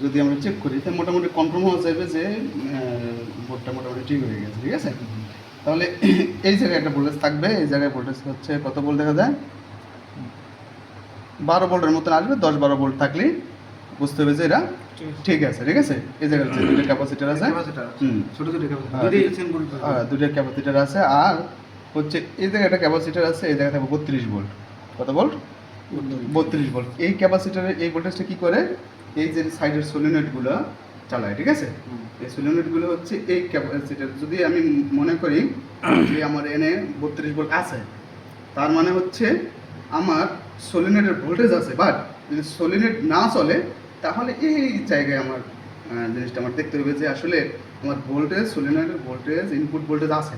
যদি আমরা চেক করি তাহলে মোটামুটি কনফার্ম হওয়া যাবে যে বোর্ডটা মোটামুটি ঠিক হয়ে গেছে ঠিক আছে? তাহলে এই জায়গায় একটা ভোল্টেজ থাকবে এই জায়গায় ভোল্টেজ হচ্ছে কত ভোল্ট দেখা যায়? বারো ভোল্টের মতন আসবে দশ বারো ভোল্ট থাকলেই বুঝতে হবে যে এরা ঠিক আছে ঠিক আছে? এই জায়গায় হচ্ছে দুটো ক্যাপাসিটার আছে। ছোট হ্যাঁ, দুটো ক্যাপাসিটার আছে আর হচ্ছে এই জায়গায় একটা ক্যাপাসিটার আছে এই জায়গায় থাকবে বত্রিশ ভোল্ট। কত ভোল্ট? বত্রিশ। ভোল্ট। এই ক্যাপাসিটারের এই ভোল্টেজটা কি করে? এই যে সাইডের সোলিনয়েডগুলো চালায় ঠিক আছে? এই সোলিনয়েডগুলো হচ্ছে এই ক্যাপাসিটার যদি আমি মনে করি যে আমার এনে বত্রিশ ভোল্ট আছে তার মানে হচ্ছে আমার সোলিনেটের ভোল্টেজ আছে। বাট যদি সোলিনেট না চলে তাহলে এই জায়গায় আমার জিনিসটা আমার দেখতে হবে যে আসলে আমার ভোল্টেজ সোলিনেটের ভোল্টেজ ইনপুট ভোল্টেজ আছে।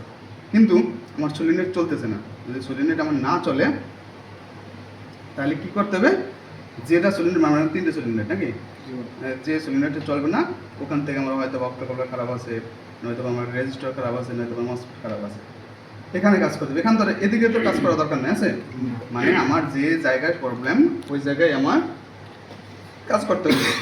কিন্তু আমার সোলিনেট চলতেছে না। যদি সোলিনেট আমার না চলে তাহলে কি করতে হবে? যেটা সিলিন্ডার মানে তিনটে সিলিন্ডার নাকি? যে সিলিন্ডারটা চলবে না ওখান থেকে আমার হয়তো অক্টোকলার খারাপ আছে নয়তো আমার রেজিস্টার খারাপ আছে নয়তো আমার খারাপ আছে। এখানে কাজ করতে হবে। এখান ধরে এদিকে তো কাজ করা দরকার নেই আছে? মানে আমার যে জায়গায় প্রবলেম ওই জায়গায় আমার কাজ করতে হবে।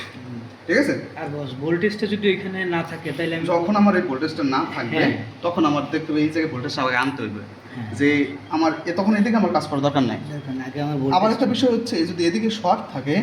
ঠিক আছে আর বস ভোল্টেজটা যদি এখানে না থাকে তাহলে আমি যখন আমার এই ভোল্টেজটা না থাকবে হ্যাঁ। তখন আমার দেখতে হবে এই জায়গায় ভোল্টেজটা আগে আনতে হবে হ্যাঁ। যে আমার তখন এদিকে আমার কাজ করার দরকার নাই আবার একটা বিষয় হচ্ছে যদি এদিকে শর্ট থাকে।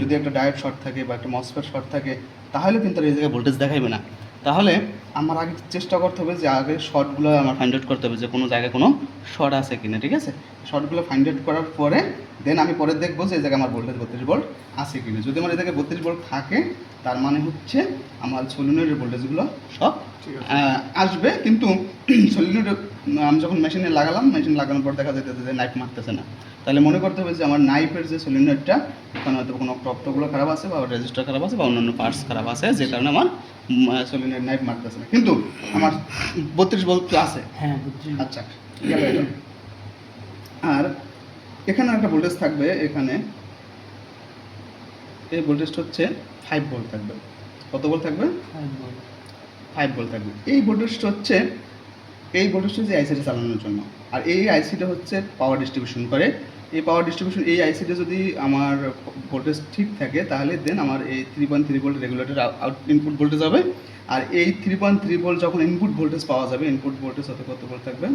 যদি একটা ডায়েট শর্ট থাকে বা একটা মসফেট শর্ট থাকে তাহলে কিন্তু এই জায়গায় ভোল্টেজ দেখাইবে না তাহলে আমার আগে চেষ্টা করতে হবে যে আগে শর্টগুলো আমার ফাইন্ড আউট করতে হবে যে কোনো জায়গায় কোনো শর্ট আছে কিনা ঠিক আছে? শর্টগুলো ফাইন্ড আউট করার পরে দেন আমি পরে দেখব যে এই জায়গায় আমার ভোল্টেজ বত্রিশ ভোল্ট আছে কিনা। যদি আমার এই জায়গায় বত্রিশ ভোল্ট থাকে তার মানে হচ্ছে আমার সলিউনের ভোল্টেজগুলো সব আসবে। কিন্তু সলিউনের আমি যখন মেশিনে লাগালাম মেশিন লাগানোর পর দেখা যেতেছে যে নাইফ মারতেছে না। তাহলে মনে করতে হবে যে আমার নাইফের যে সলিউনারটা ওখানে হয়তো কোনো টপটগুলো খারাপ আছে বা রেজিস্টার খারাপ আছে বা অন্যান্য পার্টস খারাপ আছে যে কারণে আমার সলিউনার নাইফ মারতেছে না। কিন্তু আমার বত্রিশ ভোল্ট আছে। হ্যাঁ আচ্ছা। আর এখানে একটা ভোল্টেজ থাকবে এখানে। এই ভোল্টেজটা হচ্ছে ফাইভ ভোল্ট থাকবে। কত ভোল্ট থাকবে? ফাইভ ভোল্ট থাকবে। এই ভোল্টেজটা হচ্ছে এই ভোল্টেজটা হচ্ছে আইসিটা চালানোর জন্য। আর এই আইসিটা হচ্ছে পাওয়ার ডিস্ট্রিবিউশন করে। এই পাওয়ার ডিস্ট্রিবিউশন এই আইসিটা যদি আমার ভোল্টেজ ঠিক থাকে তাহলে দেন আমার এই three point three volt regulator out input voltage হবে। আর এই থ্রি পয়েন্ট থ্রি ভোল্ট যখন ইনপুট ভোল্টেজ পাওয়া যাবে ইনপুট ভোল্টেজ হতে কত ভোল্ট থাকবে?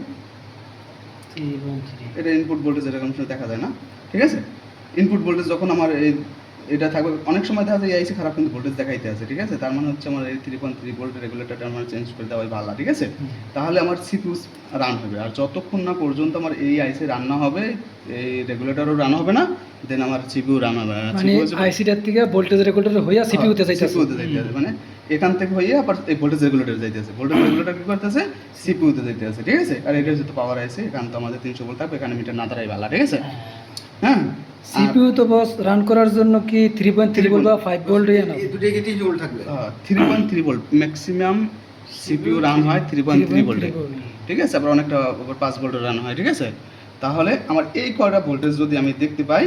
এটা ইনপুট ভোল্টেজ এরকম দেখা যায় না। ঠিক আছে? ইনপুট ভোল্টেজ যখন আমার এই এটা থাকবে। অনেক সময় দেখা যায় এই আইসি খারাপ কিন্তু ভোল্টেজ দেখাইতে আছে ঠিক আছে? তার মানে হচ্ছে আমার এই থ্রি পয়েন্ট থ্রি ভোল্ট রেগুলেটরটা আমার চেঞ্জ করে দেওয়াই ভালো ঠিক আছে? তাহলে আমার সিপিউ রান হবে। আর যতক্ষণ না পর্যন্ত আমার এই আইসি রান্না হবে এই রেগুলেটরও রান হবে না দেন আমার সিপিউ রান হবে। মানে আইসিটার থেকে ভোল্টেজ রেগুলেটর হইয়া সিপিইউতে হ্যাঁ, যাইতাছে। CPU তে যাইতে আছে। মানে এখান থেকে হয়ে আবার এই ভোল্টেজ রেগুলেটর যাইতেছে। ভোল্টেজ রেগুলেটর কি করতেছে? সিপিইউতে যাইতে আছে ঠিক আছে? আর এটা যেহেতু পাওয়ার আইসি এখানে তো আমাদের তিনশো ভোল্ট থাকবে এখানে মিটার না দাঁড়াই ভালো ঠিক আছে? হ্যাঁ? সিপিইউ তো বস রান করার জন্য কি থ্রি পয়েন্ট থ্রি ভোল্ট বা 5 ভোল্ট এর না এই দুটোই কি 3 ভোল্ট থাকবে? Three point three volt maximum CPU run হয় থ্রি পয়েন্ট থ্রি ভোল্টে ঠিক আছে? আবার অনেকটা ওভার 5 ভোল্ট রান হয় ঠিক আছে? তাহলে আমার এই কয়টা ভোল্টেজ যদি আমি দেখতে পাই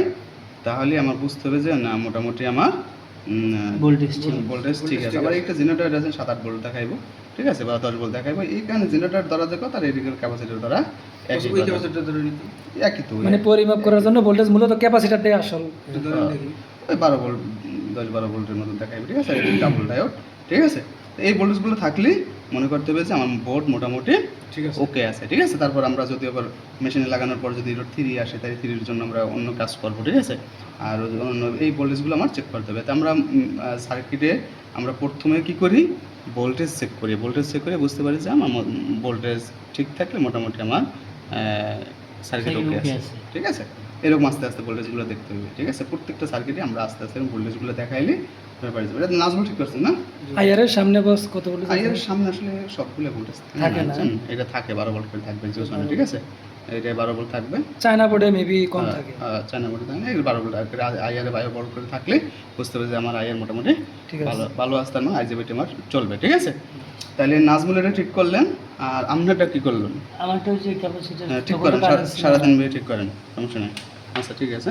তাহলে আমার বুঝতে হবে যে না মোটামুটি আমার ভোল্টেজ ঠিক ভোল্টেজ ঠিক আছে। আবার একটা জেনারেটর আছে সাত আট ভোল্ট দেখাইবো ঠিক আছে? বা দশ ভোল্ট দেখাইবো। এইখানে জেনারেটর দ্বারা দেখো তার এদিকের ক্যাপাসিটার দ্বারা একই তো মানে পরিমাপ করার জন্য ভোল্টেজ মূলত ক্যাপাসিটারটাই আসল। দেখি। ওই বারো ভোল্ট দশ বারো ভোল্টের মতো দেখাইবো ঠিক আছে? ডাবল ডায়োড ঠিক আছে? এই ভোল্টেজগুলো থাকলেই মনে করতে হবে যে আমার বোর্ড মোটামুটি ঠিক আছে। ওকে আছে ঠিক আছে? তারপর আমরা যদি আবার মেশিনে লাগানোর পর যদি থ্রি আসে তাই থ্রির জন্য আমরা অন্য কাজ করব ঠিক আছে? আর অন্য এই ভোল্টেজগুলো আমার চেক করতে হবে। তো আমরা সার্কিটে আমরা প্রথমে কি করি? ভোল্টেজ চেক করি। ভোল্টেজ চেক করে বুঝতে পারি যে আমার ভোল্টেজ ঠিক থাকলে মোটামুটি আমার সার্কিট ওকে আছে আছে। ঠিক আছে? এরকম আস্তে আস্তে ভোল্টেজগুলো দেখতে হবে ঠিক আছে? প্রত্যেকটা সার্কিটে আমরা আস্তে আস্তে ভোল্টেজগুলো দেখাইলে আমরা পারি যাব। এটা নাজমুল ঠিক করছেন না? আইআর সামনে বস কত ভোল্টেজ সামনে আসলে সবগুলো ভোল্টেজ থাকে। না। এটা থাকে বারো ভোল্ট করে থাকবে জিও সামনে ঠিক আছে? এটা বারো ভোল্ট থাকবে। চায়না বোর্ডে মেবি কম থাকে। চায়না ভোল্ট থাকে না এই বারো ভোল্ট থাকবে। আইয়ারে বারো ভোল্ট করে থাকলে বুঝতে হবে যে আমার আইয়ার মোটামুটি ঠিক ভালো ভালো আইজিবিটি আমার চলবে ঠিক আছে? তাহলে নাজমুল এটা ঠিক করলেন আর আপনারটা কি করলেন? আমারটা হচ্ছে ক্যাপাসিটার হ্যাঁ, ঠিক করেন সারা- সারাদিন ঠিক করেন সমস্যা নেই। আচ্ছা ঠিক আছে।